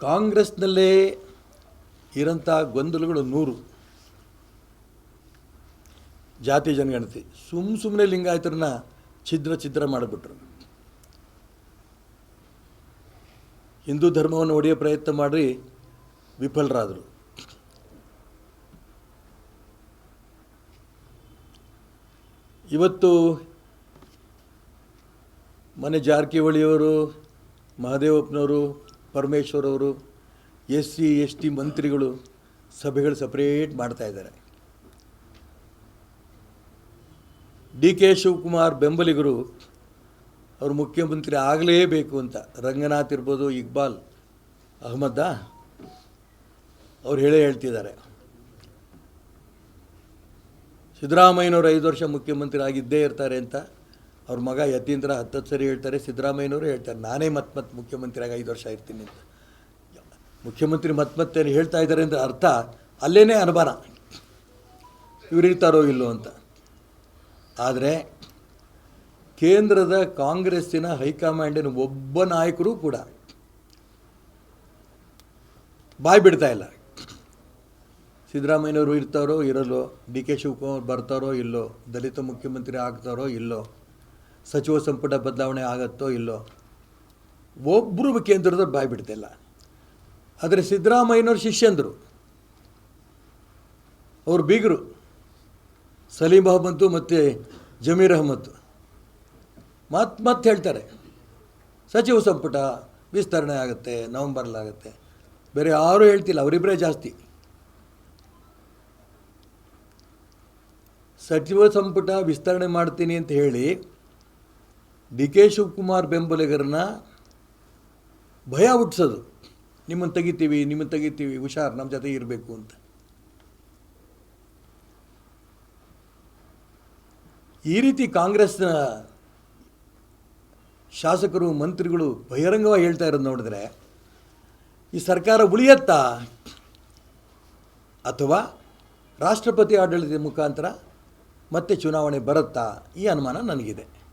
ಕಾಂಗ್ರೆಸ್ನಲ್ಲೇ ಇರೋಂಥ ಗೊಂದಲಗಳು ನೂರು. ಜಾತಿ ಜನಗಣತಿ. ಸುಮ್ಮ ಸುಮ್ಮನೆ ಲಿಂಗಾಯತರನ್ನ ಛಿದ್ರ ಛಿದ್ರ ಮಾಡಿಬಿಟ್ರು. ಹಿಂದೂ ಧರ್ಮವನ್ನು ಒಡೆಯೋ ಪ್ರಯತ್ನ ಮಾಡಿ ವಿಫಲರಾದರು. ಇವತ್ತು ಮನೆ ಜಾರಕಿಹೊಳಿಯವರು, ಮಹದೇವಪ್ಪನವರು ಪರಮೇಶ್ವರ್ ಅವರು ಎಸ್ ಸಿ ಎಸ್ ಟಿ ಮಂತ್ರಿಗಳು ಸಭೆಗಳು ಸಪ್ರೇಟ್ ಮಾಡ್ತಾ ಇದ್ದಾರೆ. ಡಿ ಕೆ ಶಿವಕುಮಾರ್ ಬೆಂಬಲಿಗರು, ಅವರು ಮುಖ್ಯಮಂತ್ರಿ ಆಗಲೇಬೇಕು ಅಂತ. ರಂಗನಾಥ್ ಇರ್ಬೋದು, ಇಕ್ಬಾಲ್, ಅಹಮದ ಅವ್ರು ಹೇಳೇ ಹೇಳ್ತಿದ್ದಾರೆ. ಸಿದ್ದರಾಮಯ್ಯನವರು ಐದು ವರ್ಷ ಮುಖ್ಯಮಂತ್ರಿ ಆಗಿದ್ದೇ ಇರ್ತಾರೆ ಅಂತ. ಅವ್ರ ಮಗ ಯತೀಂದ್ರ ಹತ್ತತ್ತು ಸರಿ ಹೇಳ್ತಾರೆ, ಸಿದ್ದರಾಮಯ್ಯನವರು ಹೇಳ್ತಾರೆ, ನಾನೇ ಮತ್ತೆ ಮತ್ತೆ ಮುಖ್ಯಮಂತ್ರಿಯಾಗಿ ಐದು ವರ್ಷ ಇರ್ತೀನಿ ಅಂತ. ಮುಖ್ಯಮಂತ್ರಿ ಮತ್ತೆ ಮತ್ತೆ ಹೇಳ್ತಾ ಇದ್ದಾರೆ ಅಂದರೆ ಅರ್ಥ, ಅಲ್ಲೇನೇ ಅನುಮಾನ. ಇವ್ರು ಇರ್ತಾರೋ ಇಲ್ಲೋ ಅಂತ. ಆದರೆ ಕೇಂದ್ರದ ಕಾಂಗ್ರೆಸ್ಸಿನ ಹೈಕಮಾಂಡಿನ ಒಬ್ಬ ನಾಯಕರು ಕೂಡ ಬಾಯ್ ಬಿಡ್ತಾ ಇಲ್ಲ. ಸಿದ್ದರಾಮಯ್ಯನವರು ಇರ್ತಾರೋ ಇರಲ್ಲೋ, ಡಿ ಕೆ ಶಿವಕುಮಾರ್ ಬರ್ತಾರೋ ಇಲ್ಲೋ, ದಲಿತ ಮುಖ್ಯಮಂತ್ರಿ ಆಗ್ತಾರೋ ಇಲ್ಲೋ ಸಚಿವ ಸಂಪುಟ ಬದಲಾವಣೆ ಆಗತ್ತೋ ಇಲ್ಲೋ ಒಬ್ಬರು ಕೇಂದ್ರದ ಬಾಯಿ ಬಿಡ್ತಿಲ್ಲ. ಆದರೆ ಸಿದ್ದರಾಮಯ್ಯನವ್ರ ಶಿಷ್ಯಂದರು. ಅವರು ಬೀಗರು. ಸಲೀಂ ಅಹಮದ್ದು ಮತ್ತು ಜಮೀರ್ ಅಹಮದ್ ಮತ್ತೆ ಮತ್ತೆ ಹೇಳ್ತಾರೆ. ಸಚಿವ ಸಂಪುಟ ವಿಸ್ತರಣೆ ಆಗುತ್ತೆ ನವಂಬರ್ಲಾಗುತ್ತೆ ಬೇರೆ ಯಾರೂ ಹೇಳ್ತಿಲ್ಲ ಅವರಿಬ್ಬರೇ ಜಾಸ್ತಿ. ಸಚಿವ ಸಂಪುಟ ವಿಸ್ತರಣೆ ಮಾಡ್ತೀನಿ ಅಂತ ಹೇಳಿ ಡಿ ಕೆ ಶಿವಕುಮಾರ್ ಬೆಂಬಲಿಗರನ್ನ ಭಯ ಹುಟ್ಟಿಸೋದು. ನಿಮ್ಮನ್ನು ತೆಗಿತೀವಿ ನಿಮ್ಮನ್ನು ತೆಗಿತೀವಿ, ಹುಷಾರ್, ನಮ್ಮ ಜೊತೆ ಇರಬೇಕು ಅಂತ. ಈ ರೀತಿ ಕಾಂಗ್ರೆಸ್ನ ಶಾಸಕರು, ಮಂತ್ರಿಗಳು ಬಹಿರಂಗವಾಗಿ ಹೇಳ್ತಾ ಇರೋದು ನೋಡಿದ್ರೆ, ಈ ಸರ್ಕಾರ ಉಳಿಯತ್ತಾ? ಅಥವಾ ರಾಷ್ಟ್ರಪತಿ ಆಡಳಿತದ ಮುಖಾಂತರ ಮತ್ತೆ ಚುನಾವಣೆ ಬರುತ್ತಾ? ಈ ಅನುಮಾನ ನನಗಿದೆ.